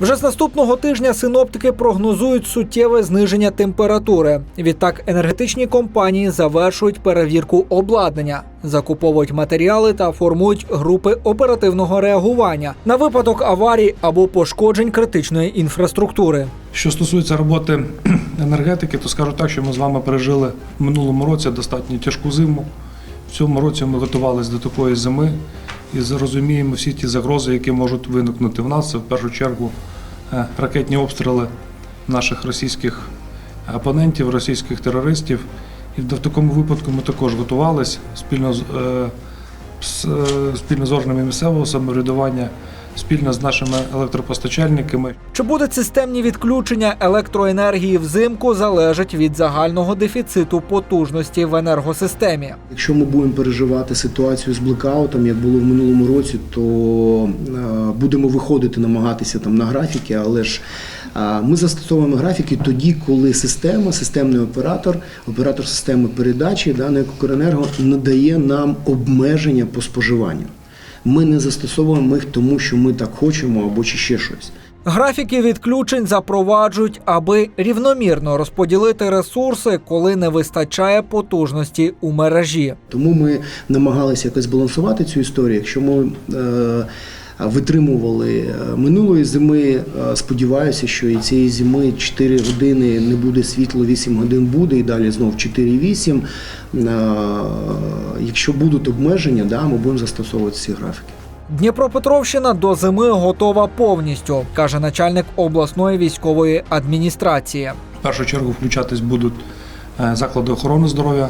Вже з наступного тижня синоптики прогнозують суттєве зниження температури. Відтак енергетичні компанії завершують перевірку обладнання, закуповують матеріали та формують групи оперативного реагування на випадок аварій або пошкоджень критичної інфраструктури. Що стосується роботи енергетики, то скажу так, що ми з вами пережили в минулому році достатньо тяжку зиму. В цьому році ми готувалися до такої зими і зрозуміємо всі ті загрози, які можуть виникнути в нас. Це в першу чергу ракетні обстріли наших російських опонентів, російських терористів. І в такому випадку ми також готувалися спільно з, е, з, е, спільно з органами місцевого самоврядування, спільно з нашими електропостачальниками. Чи будуть системні відключення електроенергії взимку залежить від загального дефіциту потужності в енергосистемі. Якщо ми будемо переживати ситуацію з блекаутом, як було в минулому році, то е, будемо виходити, намагатися там на графіки, але ж е, ми застосовуємо графіки тоді, коли система, системний оператор, оператор системи передачі, да, на Укренерго надає нам обмеження по споживанню. Ми не застосовуємо їх тому, що ми так хочемо або чи ще щось. Графіки відключень запроваджують, аби рівномірно розподілити ресурси, коли не вистачає потужності у мережі. Тому ми намагалися якось балансувати цю історію. Якщо ми е, витримували е, минулої зими, е, сподіваюся, що і цієї зими 4 години не буде світло, 8 годин буде, і далі знов 4-8. Е, якщо будуть обмеження, да, ми будемо застосовувати ці графіки. Дніпропетровщина до зими готова повністю, каже начальник обласної військової адміністрації. В першу чергу включатись будуть е, заклади охорони здоров'я,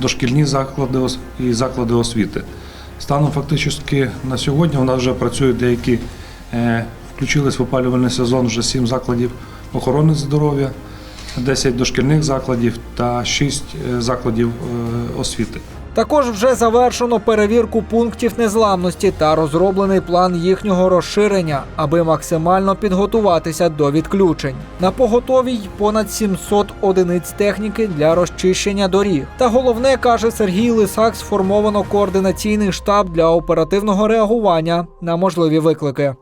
дошкільні заклади і заклади освіти. Станом фактично на сьогодні у нас вже працюють деякі, е, включились в опалювальний сезон вже 7 закладів охорони здоров'я, 10 дошкільних закладів та 6 е, закладів е, освіти. Також вже завершено перевірку пунктів незламності та розроблений план їхнього розширення, аби максимально підготуватися до відключень. На поготовій понад 700 одиниць техніки для розчищення доріг. Та головне каже Сергій Лисак, сформовано координаційний штаб для оперативного реагування на можливі виклики.